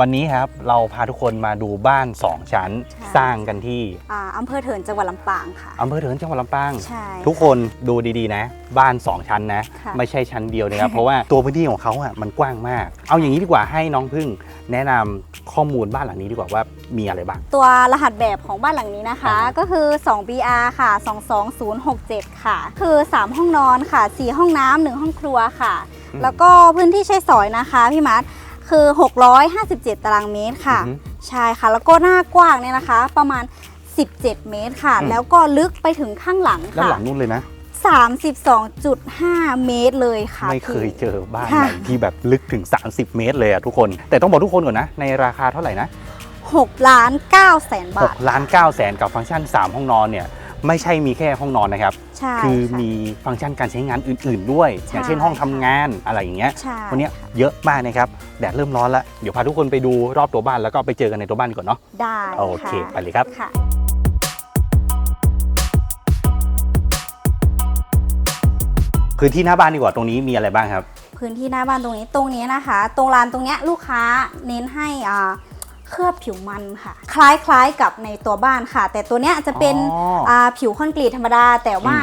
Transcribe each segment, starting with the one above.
วันนี้ครับเราพาทุกคนมาดูบ้าน 2 ชั้นใช่ สร้างกันที่อ่าอำเภอเถินจังหวัดลำปางค่ะ อำเภอเถินจังหวัดลำปาง ใช่ ทุกคนดูดีๆนะ บ้าน 2 ชั้นนะ ค่ะ ไม่ใช่ชั้นเดียวนะครับ เพราะว่าตัวพื้นที่ของเขาอะมันกว้างมาก เอาอย่างนี้ดีกว่าให้น้องพึ่ง แนะนำข้อมูลบ้านหลังนี้ดีกว่าว่ามีอะไรบ้าง ตัวรหัสแบบของบ้านหลังนี้นะคะ อ่า ก็คือ 2BR ค่ะ 22067 ค่ะ คือ 3 ห้องนอนค่ะ 4 ห้องน้ำหนึ่งห้องครัวค่ะแล้วก็พื้นที่ใช้สอยนะคะ พี่มัด คือ 657 ตารางเมตรค่ะอือฮึใช่ค่ะ แล้วก็หน้ากว้างเนี่ยนะคะ ประมาณ 17 เมตรค่ะอืมแล้วก็ลึกไปถึงข้างหลังด้านค่ะหลังนู่นเลยนะ 32.5 เมตรเลยค่ะไม่เคยพี่เจอบ้านค่ะไหนที่แบบลึกถึง 30 เมตรเลยอะทุกคน แต่ต้องบอกทุกคนก่อนนะ ในราคาเท่าไหร่นะ6ล้าน9แสนบาท6ล้าน9แสนกับฟังก์ชัน 3 ห้องนอนเนี่ย ไม่ใช่มีแค่ห้องนอนนะครับ ใช่คือค่ะ มีฟังก์ชันการใช้งานอื่น ๆ ด้วย ใช่อย่างเช่นห้องทำงานอะไรอย่างเงี้ยใช่วันเนี้ยเยอะมากนะครับแดดเริ่มร้อนแล้วเดี๋ยวพาทุกคนไปดูรอบตัวบ้านแล้วก็ไปเจอกันในตัวบ้านก่อนเนาะ ได้โอเคะไปเลยครับ ค่ะ พื้นที่หน้าบ้านดีกว่าตรงนี้มีอะไรบ้างครับ พื้นที่หน้าบ้านตรงนี้ตรงนี้นะคะ ตรงลานตรงเนี้ยลูกค้าเน้นให้อ่า เคลือบผิวมันค่ะ คล้ายๆกับในตัวบ้านค่ะ แต่ตัวเนี้ยจะเป็นอ๋ออ่าผิวคอนกรีตธรรมดา แต่ว่า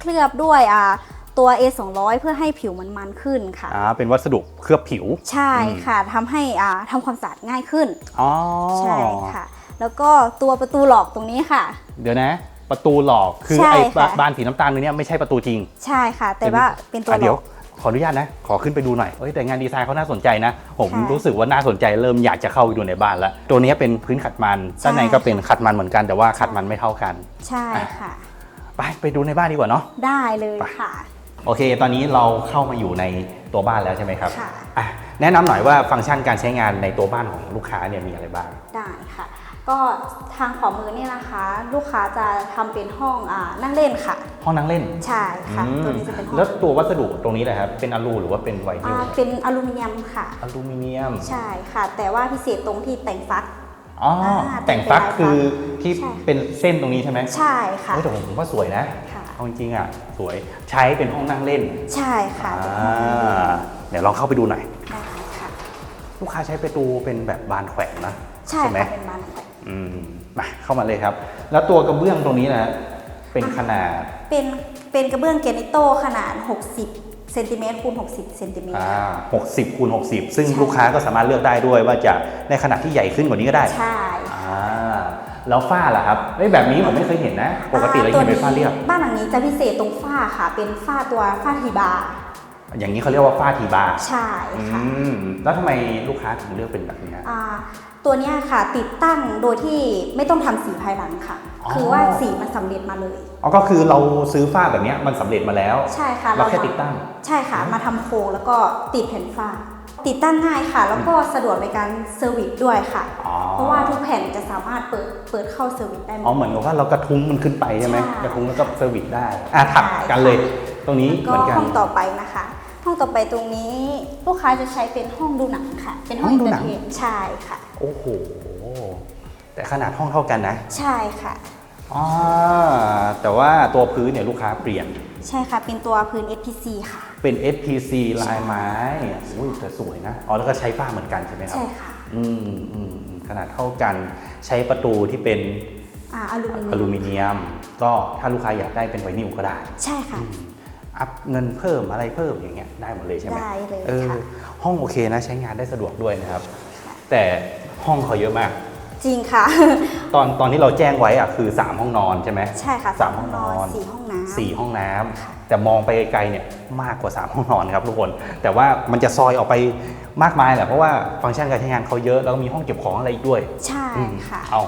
เคลือบด้วยอ่าตัว A 2 0 0เพื่อให้ผิวมันมันขึ้นค่ะ อ่าเป็นวัสดุเคลือบผิว ใช่ค่ะทำให้อ่าทำความสะอาดง่ายขึ้น อ๋อใช่ค่ะ แล้วก็ตัวประตูหลอกตรงนี้ค่ะ เดี๋ยวนะ ประตูหลอกคือใช่ไอ้ค่ะ บานสีน้ำตาลตรงเนี้ยไม่ใช่ประตูจริงใช่ค่ะ แต่ว่าเป็นตัวอะหลเดี๋ยวอก ขออนุญาตนะ ขอขึ้นไปดูหน่อยเอ้ยแต่งานดีไซน์เขาน่าสนใจนะ ผมค่ะรู้สึกว่าน่าสนใจเริ่มอยากจะเข้าไปดูในบ้านแล้ว ตัวนี้เป็นพื้นขัดมันใช่ด้านในก็เป็นขัดมันเหมือนกันแต่ว่าขัดมันไม่เท่ากัน ใช่ค่ะ ไปไปดูในบ้านดีกว่าเนาะ ได้เลยไป ค่ะ โอเค ตอนนี้เราเข้ามาอยู่ในตัวบ้านแล้วใช่ไหมครับค่ะ อะแนะนำหน่อยว่าฟังก์ชันการใช้งานในตัวบ้านของลูกค้าเนี่ยมีอะไรบ้าง ได้ค่ะ ก็ทางขวามือเนี่ยนะคะ ลูกค้าจะทำเป็นห้องอานั่งเล่นค่ะ ห้องนั่งเล่นใช่ค่ะ อืมตัวนี้จะเป็นห้องแล้วตัววัสดุตรงนี้แหละครับ เป็นอลูหรือว่าเป็นไวนิอ่าลเป็นอลูมิเนียมค่ะ อลูมิเนียม ใช่ค่ะ แต่ว่าพิเศษตรงที่แต่งฟัก อ๋อ อ่าแต่งฟักแต่งลายฟักคือที่ใช่ เป็นเส้นตรงนี้ใช่ไหมใช่ค่ะ เฮ้ยแต่ผมว่าสวยนะค่ะ เอาจริงๆอะสวยใช้เป็นห้องนั่งเล่นใช่ค่ะอ่เป็นห้องนั่งเล่นาเดี๋ยวลองเข้าไปดูหน่อย ได้ค่ะ ลูกค้าใช้ประตูเป็นแบบบานแขวนนะใช่ไหมค่ะเป็นบานแขวนอืมมาเข้ามาเลยครับ แล้วตัวกระเบื้องตรงนี้นะ เป็นขนาดเป็นเป็นกระเบื้องเกรนิโตขนาด 60เซนติเมตรคูณ60เซนติเมตร อ่า60คูณ60 ซึ่งใช่ ลูกค้าก็สามารถเลือกได้ด้วยว่าจะในขนาดที่ใหญ่ขึ้นกว่านี้ก็ได้ ใช่อ่า แล้วฝ้าล่ะครับเอ้ยแบบนี้ผมไม่เคยเห็นนะ ปกติเราตัเห็นเป็นฝ้าเรียบ บ้านหลังนี้จะพิเศษตรงฝ้าค่ะ เป็นฝ้าตัวฝ้าทีบาร์อย่างนี้เขาเรียกว่าฝ้าทีบาร์ใช่อืค่ะมแล้วทำไมลูกค้าถึงเลือกเป็นแบบนี้ฮะอ่าตัวเนี้ยค่ะติดตั้งโดยที่ไม่ต้องทำสีภายหลังค่ะอ๋อคือว่าสีมันสำเร็จมาเลยอ๋อก็คือเราซื้อฝ้าแบบเนี้ยมันสำเร็จมาแล้ว ใช่ค่ะ เราแค่ทำติดตั้ง ใช่ค่ะ มาทำโครงแล้วก็ติดแผ่นฝ้า ติดตั้งง่ายค่ะ แล้วก็สะดวกในการเซอร์วิสด้วยค่ะ อ๋อเพราะว่าทุกแผ่นจะสามารถเปิดเปิดเข้าเซอร์วิสได้หมอ๋อด เหมือนกับว่าเรากระทุ้งมันขึ้นไปใช่ไหมใช่กระทุ้งแล้วก็เซอร์วิสได้อะถัดใช่กันเลยตรงนี้ก็เหมือนกัน ห้องต่อไปนะคะ ห้องต่อไปตรงนี้ลูกค้าจะใช้เป็นห้องดูหนังค่ะ เป็นห้องห้องอินดูเตอหนัร์ง เทนใช่ค่ะ โอ้โหแต่ขนาดห้องเท่ากันนะ ใช่ค่ะ อ๋อแต่ว่าตัวพื้นเนี่ยลูกค้าเปลี่ยน ใช่ค่ะ เป็นตัวพื้น FPC ค่ะ เป็น SPC ลายไม้อุ้ยแต่สวยนะ อ๋อแล้วก็ใช้ฝ้าเหมือนกันใช่ไหมครับ ใช่ค่ะ อืมอืมอืมขนาดเท่ากันใช้ประตูที่เป็นอ่าอลูมิเนีอยมลูมิเนียม ก็ถ้าลูกค้าอยากได้เป็นไวนิลก็ได้ ใช่ค่ะ อัพเงินเพิ่มอะไรเพิ่มอย่างเงี้ยได้หมดเลยใช่ไหมได้เลยเออค่ะ ห้องโอเคนะใช้งานได้สะดวกด้วยนะครับ แต่ห้องเขาเยอะมาก จริงค่ะ ตอนตอนที่เราแจ้งไว้อะคือ 3 ห้องนอนใช่ไหมใช่ค่ะสามห้องนอนสี่ห้องน้ำ สี่ห้องน้ำค่ะแต่มองไปไกลๆเนี่ยมากกว่า 3 ห้องนอนครับทุกคน แต่ว่ามันจะซอยออกไปมากมายแหละเพราะว่าฟังก์ชันการใช้งานเขาเยอะแล้วก็มีห้องเก็บของอะไรอีกด้วยใช่อืมค่ะเอา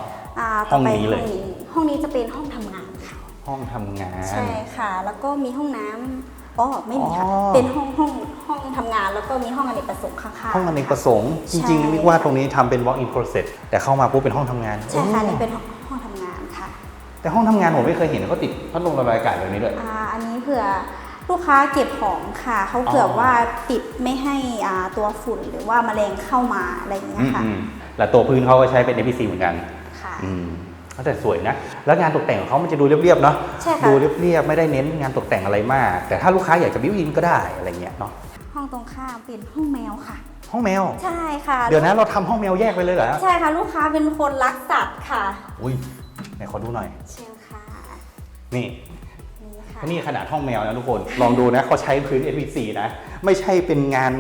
าห้องต่ไปนี้เลย ห้องนี้ห้องนี้จะเป็นห้องทำงานค่ะ ห้องทำงาน ใช่ค่ะ แล้วก็มีห้องน้ำ อ๋อไม่มีค่ะ อ๋อ เป็นห้องห้องห้องทำงานแล้วก็มีห้องอเนกประสงค์ข้างๆห้องอเนกประสงค์จใช่ริงๆนึกว่าตรงนี้ทำเป็น walk in closet แต่เข้ามาปุ๊บเป็นห้องทำงานใช่ค่ะโอ้นี่เป็นห้องห้องทำงานค่ะแต่ห้องทำงานผมไม่เคยเห็นเขาติดพัดลมระบายอากาศแบบนี้ด้วย อ่าอันนี้เผื่อลูกค้าเก็บของค่ะเขาเผื่อออว่าปิดไม่ให้อ่าตัวฝุ่นหรือว่าแมลงเข้ามาอะไรอย่างเงี้ยค่ะอืมๆแล้วตัวพื้นเขาก็ใช้เป็น APC เหมือนกัน ค่ะ อืม แต่สวยนะ แล้วงานตกแต่งของเขามันจะดูเรียบๆเนาะใช่ค่ะดูเรียบๆไม่ได้เน้นงานตกแต่งอะไรมาก แต่ถ้าลูกค้าอยากจะบิวอินก็ได้อะไรเงี้ยเนาะห้องตรงข้ามเป็นห้องแมวค่ะห้องแมว ใช่ค่ะ เดี๋ยวนะเราทำห้องแมวแยกไปเลยเหรอฮะใช่ค่ะ ลูกค้าเป็นคนรักสัตว์ค่ะ อุ้ยไหนขอดูหน่อย เชิญค่ะ นี่นี่ค่ะนี่ขนาดห้องแมวนะทุกคน ลองดูนะเขาใช้พื้น NPC นะ ไม่ใช่เป็นงาน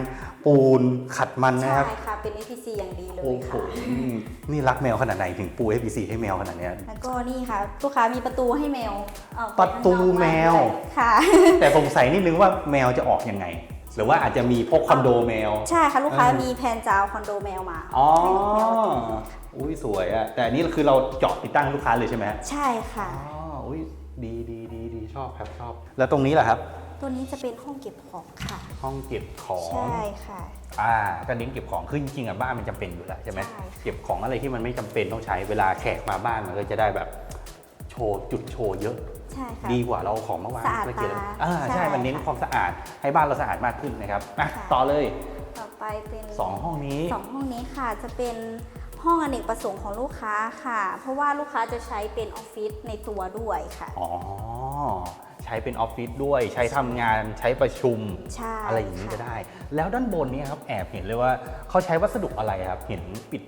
ปูนขัดมันนะใช่ครับค่ะ เป็น APC อย่างดีเลโอ้ยโหค่ะ นี่รักแมวขนาดไหนถึงปู NPC ให้แมวขนาดเนี้ย แล้วก็นี่ค่ะ ลูกค้ามีประตูให้แมวออกไประตูแมวข้างนอกได้ค่ะ แต่สงสัยนิดนึงว่าแมวจะออกยังไง หรือว่าอาจจะมีพวกคอนโดแมว ใช่ค่ะ ลูกค้าเออ มีแผนจะเอาคอนโดแมวมาอ๋อ ให้แมวมาติดอุ้ยสวยอะแต่อันนี้คือเราเจาะติดตั้งให้ลูกค้าเลยใช่ไหมฮะใช่ค่ะ อ๋อ อุ้ยดีดีดีดีชอบครับชอบ แล้วตรงนี้แหละครับ ตัวนี้จะเป็นห้องเก็บของค่ะ ห้องเก็บของ ใช่ค่ะ อ่าก็เน้นเก็บของคือจริงๆอะบ้านมันจำเป็นอยู่แล้วใช่ไหมใช่ค่ะ เก็บของอะไรที่มันไม่จำเป็นต้องใช้เวลาแขกมาบ้านมันก็จะได้แบบโชว์จุดโชว์เยอะ ใช่ค่ะ ดีกว่าเราเอาของมาวางสะอาดไว้เก็บตาอ่าใช่ใช่มันเน้นค่ะความสะอาดให้บ้านเราสะอาดมากขึ้นนะครับอะค่ะ ต่อเลย ต่อไปเป็นสองห้องนี้ สองห้องนี้ค่ะจะเป็น ห้องอเนกประสงค์ของลูกค้าค่ะ เพราะว่าลูกค้าจะใช้เป็นออฟฟิศในตัวด้วยค่ะ อ๋อ ใช้เป็นออฟฟิศด้วย ใช้ทำงานใช้ประชุม ใช่อะไรอย่างนี้ค่ะก็ได้ แล้วด้านบนเนี้ครับแอบเห็นเลยว่าเขาใช้วัสดุอะไรครับ เห็นปิด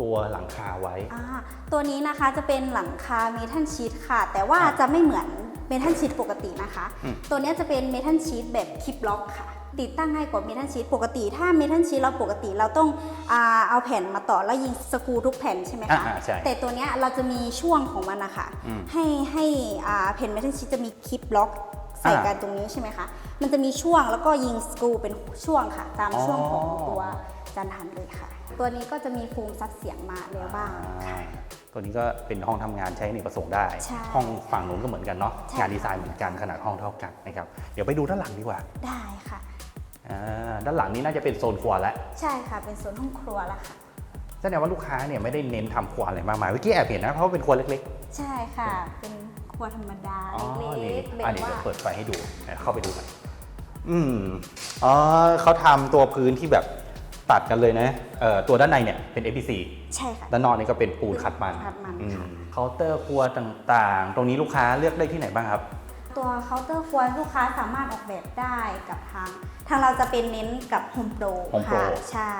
ตัวหลังคาไว้ อ่าตัวนี้นะคะจะเป็นหลังคาเมทัลชีตค่ะ แต่ว่าครับจะไม่เหมือนเมทัลชีตปกตินะคะ อืม ตัวนี้จะเป็นเมทัลชีตแบบคลิปล็อกค่ะ ติดตั้งง่ายกว่าเมทัลชีตปกติถ้าเมทัลชีตเราปกติเราต้องอาเอาแผ่นมาต่อแล้วยิงสกรูทุกแผ่นใช่ไหมคะอ่าใช่แต่ตัวเนี้ยเราจะมีช่วงของมันนะคะอืมให้ให้อ่าแผ่นเมทัลชีตจะมีคลิปล็อกใส่อ่ากันตรงนี้ใช่ไหมคะมันจะมีช่วงแล้วก็ยิงสกรูเป็นช่วงค่ะ ตามอ๋อ ช่วงของตัวจานทันเลยค่ะ ตัวนี้ก็จะมีฟูมซับเสียงมาแล้วบ้างค่ะ ตัวนี้ก็เป็นห้องทำงานใช้ในประสงค์ได้ ใช่ห้องฝั่งนู้นก็เหมือนกันเนาะใช่ งานดีไซน์เหมือนกันขนาดห้องเท่ากันนะครับเดี๋ยวไปดูด้านหลังดีกว่า ได้ค่ะอ่า ด้านหลังนี้น่าจะเป็นโซนครัวแล้วใช่ค่ะ เป็นโซนห้องครัวแล้วค่ะแสดงว่าลูกค้าเนี่ยไม่ได้เน้นทำครัวอะไรมากมายเมื่อกี้แอบเห็นนะเพราะว่าเป็นครัวเล็กใช่ค่ะ เป็นครัวธรรมดาๆอ๋อเล็นี่กๆแบอันบนี้ว่าเดี๋ยวเปิดไฟให้ดูเดี๋ยวเข้าไปดูหน่อยอืมอ๋อเขาทำตัวพื้นที่แบบตัดกันเลยนะเอ่อตัวด้านในเนี่ยเป็น APC ใช่ค่ะด้านนอกนี่ก็เป็นปูนขัดมันขัดมันอืมค่ะเคาน์เตอร์ครัวต่างๆ ตรงนี้ลูกค้าเลือกได้ที่ไหนบ้างครับ ตัวเคาน์เตอร์ครัวลูกค้าสามารถออกแบบได้กับทาง ทางเราจะเป็นเน้นกับ Home Pro Home Pro ค่ะใช่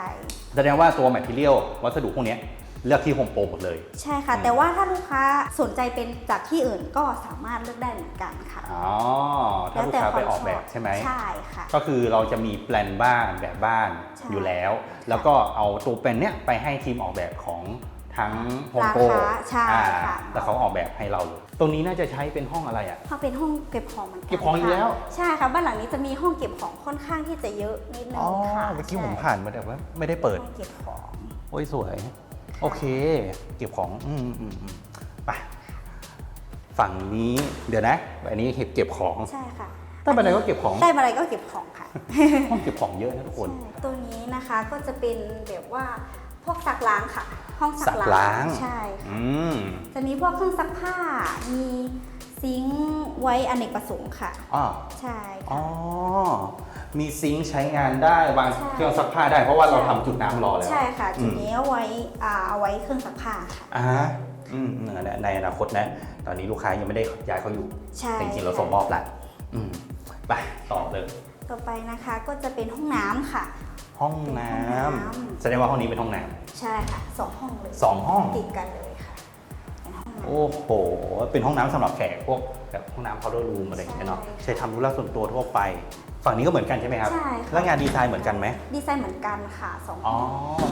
แสดงว่าตัวแมทเทียลวัสดุพวกเนี้ยเลือกที่โฮมโปรหมดเลย ใช่ค่ะอืมแต่ว่าถ้าลูกค้าสนใจเป็นจากที่อื่นก็สามารถเลือกได้เหมือนกันค่ะอ๋อ ถ้าลูกค้าไปออกแบบใช่ไหม ใช่ค่ะ ก็คือเราจะมีแปลนบ้านแบบบ้านใช่อยู่แล้ว แล้วก็เอาตัวแปลนเนี้ยไปให้ทีมออกแบบของทั้งโฮมร้านโปรค้าใช่ค่ะ แล้วเขาออกแบบให้เราเลย ตรงนี้น่าจะใช้เป็นห้องอะไรอะเขาเป็นห้องเก็บของเหมือนกันเก็บของอีกแล้ว ค่ะใช่ค่ะบ้านหลังนี้จะมีห้องเก็บของค่อนข้างที่จะเยอะนิดนึอ๋งอค่ะเมื่อกี้ใช่ผมผ่านมาแต่ว่าไม่ได้เปิด ห้องเก็บของ โอ้ยสวย โอเค เก็บของ อืมอืมอืมไปฝั่งนี้เดี๋ยวนะ อันนี้เห็บเก็บของใช่ค่ะใต้บันไดก็เก็บของใต้บันไดก็เก็บของค่ะ ห้องเก็บของเยอะนะทุกคน ใช่ตัวนี้นะคะก็จะเป็นแบบว่า พวกซักล้างค่ะ ห้องซัซักล้างใช่ค่ะอืมจะมีพวกเครื่องซักผ้ามีซิงค์ไว้อเนกประสงค์ค่ะอ๋อใช่อ๋อค่ะมีซิงค์ใช้งานได้วางใช่เครื่องซักผ้าได้เพราะว่าเราใช่ทำจุดน้ำรอแล้วใช่ค่ะอืจุดมนี้เอาไว้อ่าเอาไว้เครื่องซักผ้าค่ะอ่าฮะอืมในในอนาคตนะ ตอนนี้ลูกค้ายังไม่ได้ย้ายเขาอยู่ใช่แต่จริงๆเราส่งมอบแล้วอืมไปต่อเลย ต่อไปนะคะก็จะเป็นห้องน้ำค่ะ ห้องน้ห้องน้ำำแสดงว่าห้องนี้เป็นห้องน้ใช่ค่ะสองห้องเลยำสองห้อง ติดกันเลยค่ะเป็นห้องน้ำโอ้โห เป็นห้องน้ำสำหรับแขกพวกแบบห้องน้ำ powder room อะไรอย่างเงี้ยเนาะใช่ใช้ทำธุระส่วนตัวทั่วไป ฝั่งนี้ก็เหมือนกันใช่ไหมครับ ใช่ค่ะแล้วงานดีไซน์เหมือนกันไหมดีไซน์เหมือนกันค่ะสองอ๋อ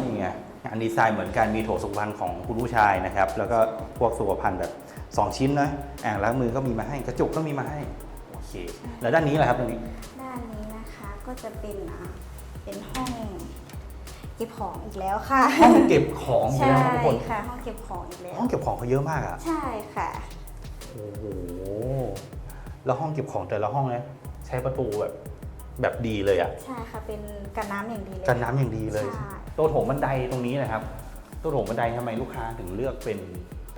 นี่ไงงานดีไซน์เหมือนกันมีโถสุขภัณฑ์ของคุณผู้ชายนะครับ แล้วก็พวกสุขภัณฑ์แบบ 2 ชิ้นนะอ่างล้างมือก็มีมาให้กระจกก็มีมาให้โอเค แล้วด้านนี้แหละครับตรงนี้ด้านนี้นะคะ ก็จะเป็นอ่าเป็นห้องเก็บของอีกแล้วค่ะ ห้องเก็บของอีกใช่แล้วนะทุกคนค่ะ ห้องเก็บของอีกแล้ว ห้องเก็บของเขาเยอะมากอะใช่ค่ะ โอ้โหแล้วห้องเก็บของแต่ละห้องนะใช้ประตูแบบแบบดีเลยอะใช่ค่ะ เป็นกันน้ำอย่างดีเลยกันน้ำอย่างดีเลย ใช่ตัวโถงบันไดตรงนี้นะครับตัวโถงบันไดทำไมลูกค้าถึงเลือกเป็น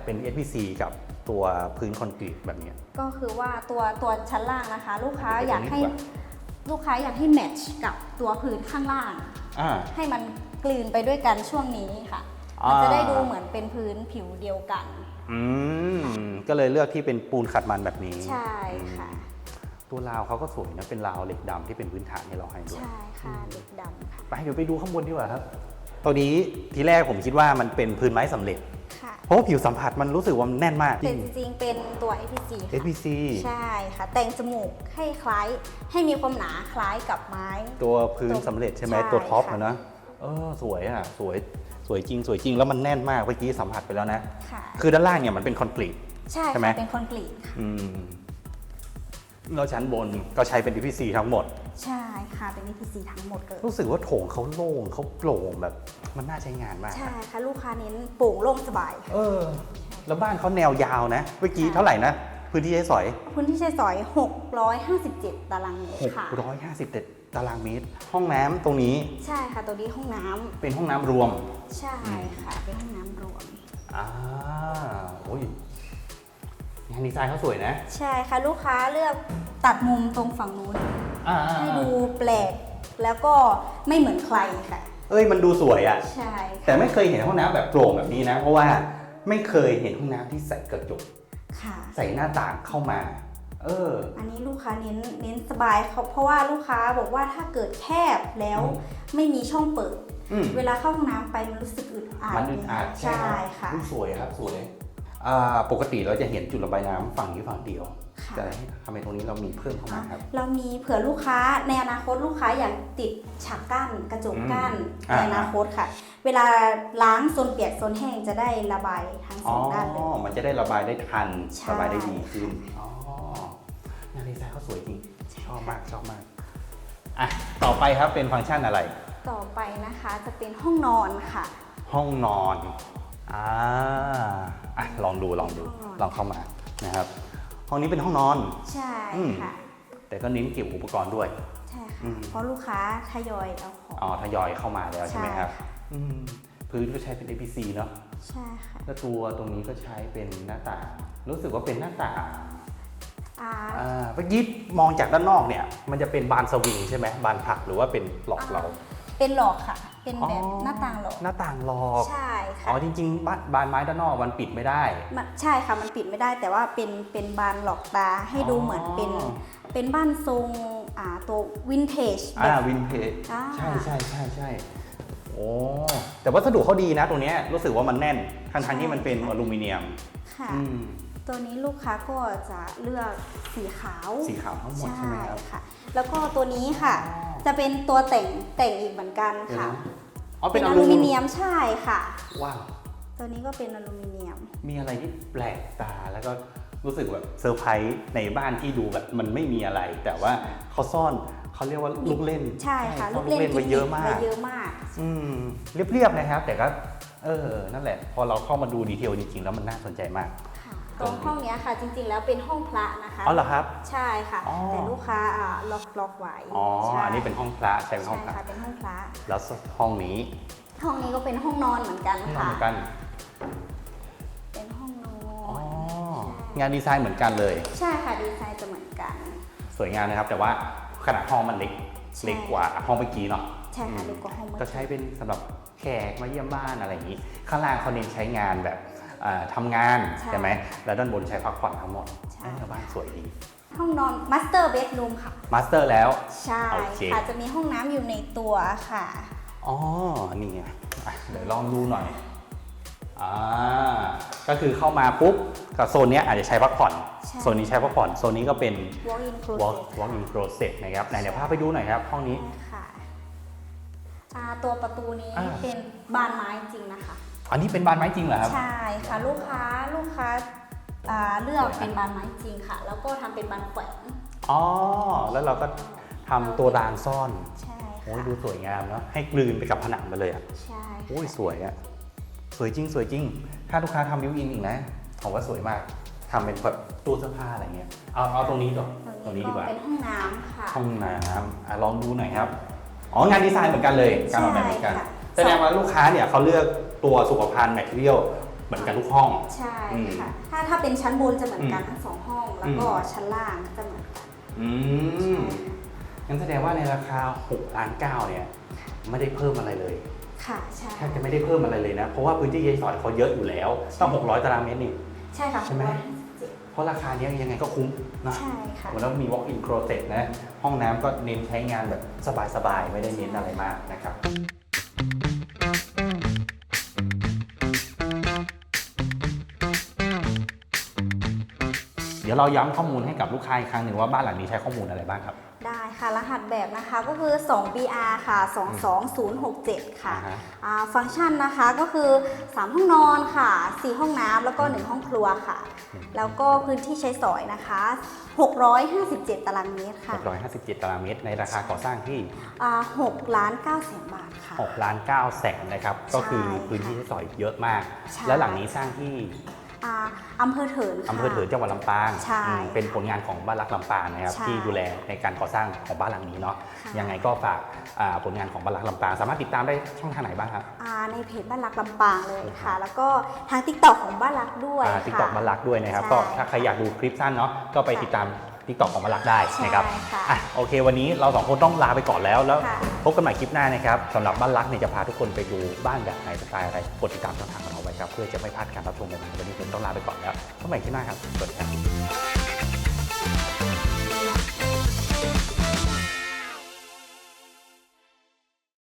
เป็น SPC กับตัวพื้นคอนกรีตแบบเนี้ย ก็คือว่าตัวตัวชั้นล่างนะคะ ลูกค้าเดี๋ยวอยากให้ตรงนี้ดีกว่า ลูกค้าอยากให้แมทช์กับตัวพื้นข้างล่าง อ่า ให้มันกลืนไปด้วยกันช่วงนี้ค่ะอ่ามัมันจะได้ดูเหมือนเป็นพื้นผิวเดียวกัน อืม ก็เลยเลือกที่เป็นปูนขัดมันแบบนี้ใช่ค่ะโตัวราวเขาก็สวยนะเป็นราวเหล็กดำที่เป็นพื้นฐานให้เราให้ด้วย ใช่ค่ะเหล็กดำค่ะ ไปเดี๋ยวไปดูข้างบนดีกว่าครับ ตัวนี้ทีแรกผมคิดว่ามันเป็นพื้นไม้สำเร็จ ค่ะ เพราะว่าผิวสัมผัสมันรู้สึกว่ามันแน่นมากเป็นจริงๆ เป็นตัว APC ค่ะ FPC ใช่ค่ะ แต่งจมูกให้คล้าย ให้มีความหนาคล้ายกับไม้ ตัวพื้นสำเร็จใช่ไหมใช่ตัวท็อปค่ะ อะนะเออสวยอะสวยสวยจริง สวยจริงแล้วมันแน่นมากเมื่อกี้สัมผัสไปแล้วนะ ค่ะ คือด้านล่างเนี่ยมันเป็นคอนกรีต ใช่ใช่ไหม ค่ะเป็นคอนกรีตค่ะ อืม แล้วชั้นบนก็ใช้เป็น PVC ทั้งหมด ใช่ค่ะเป็น APC ทั้งหมดเลยรู้สึกว่าโถงเขาโล่งเขาโปร่งแบบมันน่าใช้งานมาก ใช่ค่ะลูกค้าเน้นโปร่งโล่งสบาย เออ แล้วบ้านเขาแนวยาวนะ เมื่อกี้ค่ะเท่าไหร่นะ พื้นที่ใช้สอย พื้นที่ใช้สอย 657 ตารางเมตรค่ะ650ตารางเมตร ห้องน้ำตรงนี้ใช่ค่ะตัวนี้ห้องน้ำเป็นห้องน้ำรวม ใช่ค่ะเป็นห้องน้ำรวม อ่าโอ้ย งานดีไซน์เขาสวยนะ ใช่ค่ะลูกค้าเลือกตัดมุมตรงฝั่งนู้นอ่าให้ดูแปลก แล้วก็ไม่เหมือนใครค่ะ เอ้ยมันดูสวยอะใช่แต่ค่ะไม่เคยเห็นห้องน้ำแบบโปร่งแบบนี้นะ เพราะว่าไม่เคยเห็นห้องน้ำที่ใส่กระจก ค่ะ ใส่หน้าต่างเข้ามา เออ อันนี้ลูกค้าเน้นเน้นสบายเขาเพราะว่าลูกค้าบอกว่าถ้าเกิดแคบแล้วอืม ไม่มีช่องเปิด อืมเวลาเข้าห้องน้ำไปมันรู้สึกอึดอัดมันอึดอัดใช่ไหมค่ะ อุ๊ยสวยครับสวยอ่า ปกติเราจะเห็นจุดระบายน้ำฝั่งนี้ฝั่งเดียวค่ะแต่ทำไมตรงนี้เรามีเพิ่มเข้ามาครับ เรามีเผื่อลูกค้าในอนาคตลูกค้าอยากติดฉากกั้นกระจกกั้นอืมในอ่าอนาคตค่ะ เวลาล้างโซนเปียกโซนแห้งจะได้ระบายทั้งสอ๋อองด้านเลยมันจะได้ระบายได้ทันใช่ระบายได้ดีขึ้นอ๋องานดีไซน์เขาสวยจริงชอบมากชอบมากอะต่อไปครับเป็นฟังก์ชันอะไร ต่อไปนะคะจะเป็นห้องนอนค่ะ ห้องนอน อ่าอะลองดูลองดูห้องนอนลองเข้ามานะครับ ห้องนี้เป็นห้องนอน ใช่อืม ค่ะ แต่ก็เน้นเก็บอุปกรณ์ด้วย ใช่อืค่ะ ม เพราะลูกค้าทยอยเอาของ อ๋อทยอยเข้ามาแล้วใช่ไหมครับ ใช่ค่ะ อืมพื้นก็ใช้เป็น APC เนาะใช่ค่ะแล้วตัวตรงนี้ก็ใช้เป็นหน้าต่าง รู้สึกว่าเป็นหน้าต่างอ่าอ่าเมื่อกี้มองจากด้านนอกเนี่ย มันจะเป็นบานสวิงใช่ไหมบานผลักหรือว่าเป็นหลอกเรา เป็นหลอกค่ะ เป็นแบบอ๋อหน้าต่างหลอกหน้าต่างหลอกใช่อ๋ค่ะอจริงๆบานบานไม้ด้านนอกมันปิดไม่ได้มันใช่ค่ะมันปิดไม่ได้แต่ว่าเป็นเป็นบานหลอกตาให้ดูอ๋อเหมือนเป็นเป็นบ้านทรงอ่าตัววินเทจแบอ่าบวินเทจอ่าใช่ใช่ใช่ใช่โอ้แต่วัสดุเขาดีนะตรงเนี้ยรู้สึกว่ามันแน่นทั้งๆที่มันเป็นอลูมิเนียมค่ะอืมตัวนี้ลูกค้าก็จะเลือกสีขาว สีขาวทั้งหมดใช่ไหมครับค่ะแล้วก็ตัวนี้ค่ะอ๋อ จะเป็นตัวแต่งแต่งอีกเหมือนกันค่ะอ๋อเป็เป็นนออลูลูมิมิเนีเนียมยมใช่ค่ะ ว้าว ตัวนี้ก็เป็นอลูมิเนียม มีอะไรที่แปลกตาแล้วก็รู้สึกแบบเซอร์ไพรส์ในบ้านที่ดูแบบมันไม่มีอะไร แต่ว่าเขาซ่อนเขาเรียกว่าลูกเล่น ใช่ค่ะซ่ลูอนกเล่นไว้เยอะมากไว้เยอะมาก อืมเรียบๆนะครับ แต่ก็เออนั่นแหละ พอเราเข้ามาดูดีเทลจริงๆแล้วมันน่าสนใจมากค่ะ ตรงห้องเนี้ยค่ะจริงๆแล้วเป็นห้องพระนะคะอ๋อเหรอครับ ใช่ค่ะ อ๋อ แต่ลูกค้าอ่าล็อกล็อกไว้อ๋อ ใช่อันนี้เป็นห้องพระใช่เป็นห้ใช่องพระค่ะเป็นห้องพระ แล้วห้องนี้ห้องนี้ก็เป็นห้องนอนเหมือนกันห้องนอนค่ะ เหมือนกันเป็นห้องนออ๋อนงานดีไซน์เหมือนกันเลย ใช่ค่ะดีไซน์จะเหมือนกัน สวยงามนะครับ แต่ว่าขนาดห้องมันเล็กใช่ เล็กกว่าห้องเมื่อกี้เนาะ ใช่ค่ะอืม เล็กกว่าห้องเมื่อก็กี้ใช้เป็นสำหรับแขกมาเยี่ยมบ้านอะไรอย่างนี้ ข้างล่างเขาเน้นใช้งานแบบ อ่าทำงานใช่ไหมแล้วด้านบนใช้พักผ่อนทั้งหมดใช่ เออบ้านสวยดีห้องนอนมาสเตอร์เบดรูมค่ะ มาสเตอร์แล้ว ใช่โอเค ค่ะจะมีห้องน้ำอยู่ในตัวค่ะ อ๋อ นี่ไงอะเดี๋ยวลองดูหน่อย อ่า ก็คือเข้ามาปุ๊บกับโซนเนี้ยอาจจะใช้พักผ่อน ใช่ โซนนี้ใช้พักผ่อน โซนนี้ก็เป็น walk in walk closet walk in closet นะครับ ไหนเดี๋ยวพาไปดูหน่อยครับ ห้องนี้ค่ะอ่าตัวประตูนี้อ่า เป็นบานไม้จริงนะคะ อันนี้เป็นบานไม้จริงเหรอครับ ใช่ค่ะลูกค้าลูกค้าอ่าเลือกสวยนะเป็นบานไม้จริงค่ะ แล้วก็ทำเป็นบานแขวนอ๋อ แล้วเราก็ทำตัวรางซ่อนใช่โอ้ยค่ะดูสวยงามเนาะให้กลืนไปกับผนังไปเลยอะใช่โอ้ยสวยอะสวยจริงสวยจริง ถ้าลูกค้าทำบิวอินอีกนะผมว่าสวยมากทำเป็นแบบตู้เสื้อผ้าอะไรเงี้ยเอาเอาตรงนี้ก่อนตรงนี้ดีกว่า เป็นห้องน้ำค่ะห้องน้ำอะลองดูหน่อยครับ อ๋อ งานดีไซน์เหมือนกันเลย การออกแบบเหมือนกันใช่ค่ะแสดงว่าลูกค้าเนี่ยเขาเลือก ตัวสุขภัณฑ์แมทเทียลเหมือนกันทุกห้อง ใช่อืมค่ะถ้าถ้าเป็นชั้นบนจะเหมือนกันอืมทั้งสองห้อง แล้วก็อืมชั้นล่างจะเหมือนกันอืมงั้นแสดงว่าในราคา6ล้าน9เนี่ยไม่ได้เพิ่มอะไรเลยค่ะใช่แทบจะไม่ได้เพิ่มอะไรเลยนะ เพราะว่าพื้นที่เยสอยเขาเยอะอยู่แล้วต้อง600ตารางเมตรนี่ใช่ค่ะใช่ไหม657ราะราคาเนี้ยยังไงก็คุ้มนะใช่ค่ะแล้วมี walk in closet นะ ห้องน้ำก็เน้นใช้งานแบบสบายๆ ไม่ได้เน้นอะไรมากนะครับ ดี๋ยวเราย้ำข้อมูลให้กับลูกค้าอีกครั้งหนึ่งว่าบ้านหลังนี้ใช้ข้อมูลอะไรบ้างครับ ได้ค่ะรหัสแบบนะคะก็คือ 2BR ค่ะ 22067 ค่ะอ่าฮะ อ่าฟังก์ชันนะคะก็คือ 3 ห้องนอนค่ะ 4 ห้องน้ำแล้วก็ 1 ห้องครัวค่ะ แล้วก็พื้นที่ใช้สอยนะคะ 657 ตารางเมตรค่ะ657ตารางเมตรในราคาก่อสร้างที่อ่า6ล้าน9แสนบาทค่ะ 6ล้าน9แสนนะครับ ก็คือพื้นที่ใช้สอยเยอะมาก ใช่ และหลังนี้สร้างที่ อ่าอำเภอเถินค่ะ อำเภอเถินจังหวัดลำปางใช่อืมเป็นผลงานของบ้านรักลำปางนะครับใช่ที่ดูแลในการก่อสร้างของบ้านหลังนี้เนาะค่ะ ยังไงก็ฝากอ่าผลงานของบ้านรักลำปาง สามารถติดตามได้ช่องทางไหนบ้างครับ อ่าในเพจบ้านรักลำปางเลยค่ะ แล้วก็ทาง TikTok ของบ้านรักด้วยติ๊กต็อกค่ะบ้านรักด้วยนะครับ ใช่ก็ถ้าใครอยากดูคลิปสั้นเนาะก็ไปค่ะ ติดตาม ติ๊กต็อกของบ้านรักได้นะครับใช่ค่ะอะโอเค วันนี้เราสองคนต้องลาไปก่อนแล้ว แล้วค่ะ พบกันใหม่คลิปหน้านะครับสำหรับบ้านรักเนี่ยจะพาทุกคนไปดูบ้านแบบไหนสไตล์อะไรกดติดตามช่องทางของเราไว้ครับเพื่อจะไม่พลาดการรับชมใหม่ๆวันนี้ผมต้องลาไปก่อนแล้วพบกันใหม่คลิปหน้าครับสวัสดีครับ